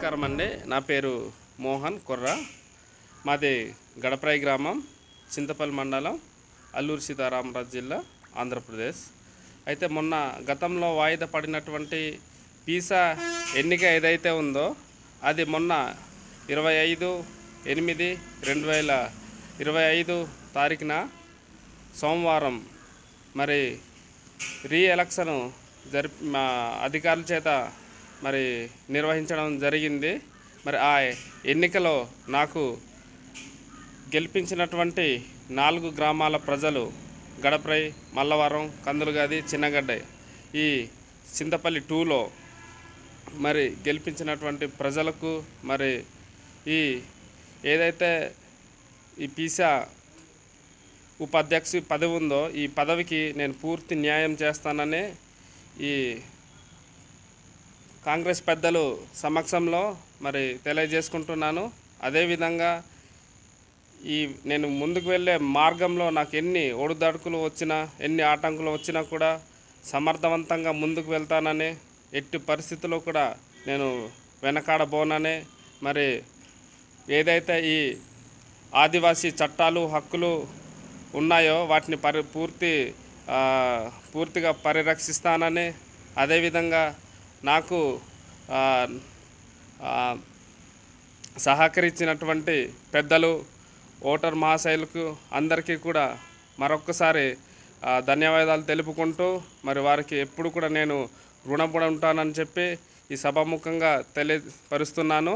నమస్కారం అండి. నా పేరు మోహన్ కొర్ర. మాది గడప్రాయి గ్రామం చింతపల్లి మండలం అల్లూరు సీతారామరాజు జిల్లా ఆంధ్రప్రదేశ్. అయితే మొన్న గతంలో వాయిదా పడినటువంటి పీసా ఎన్నిక ఏదైతే ఉందో అది మొన్న ఇరవై ఐదు ఎనిమిది రెండు వేల ఇరవై ఐదు తారీఖున సోమవారం మరి రీ ఎలక్షన్ జరిపి మా అధికారుల చేత మరి నిర్వహించడం జరిగింది. మరి ఆ ఎన్నికలో నాకు గెలిపించినటువంటి నాలుగు గ్రామాల ప్రజలు గడప్రై మల్లవరం కందులుగాది చిన్నగడ్డ ఈ చింతపల్లి టూలో మరి గెలిపించినటువంటి ప్రజలకు మరి ఈ ఏదైతే ఈ పీసా ఉపాధ్యక్ష పదవి ఉందో ఈ పదవికి నేను పూర్తి న్యాయం చేస్తానని ఈ కాంగ్రెస్ పెద్దలు సమక్షంలో మరి తెలియజేసుకుంటున్నాను. అదేవిధంగా ఈ నేను ముందుకు వెళ్ళే మార్గంలో నాకు ఎన్ని ఒడిదడుకులు వచ్చినా ఎన్ని ఆటంకులు వచ్చినా కూడా సమర్థవంతంగా ముందుకు వెళ్తానని ఎట్టి పరిస్థితుల్లో కూడా నేను వెనకాడబోనని మరి ఏదైతే ఈ ఆదివాసీ చట్టాలు హక్కులు ఉన్నాయో వాటిని పరి పూర్తి పూర్తిగా పరిరక్షిస్తానని అదేవిధంగా నాకు సహకరించినటువంటి పెద్దలు ఓటర్ మహాశైలకు అందరికీ కూడా మరొక్కసారి ధన్యవాదాలు తెలుపుకుంటూ మరి వారికి ఎప్పుడు కూడా నేను రుణపడి ఉంటానని చెప్పి ఈ సభాముఖంగా తెలియపరుస్తున్నాను.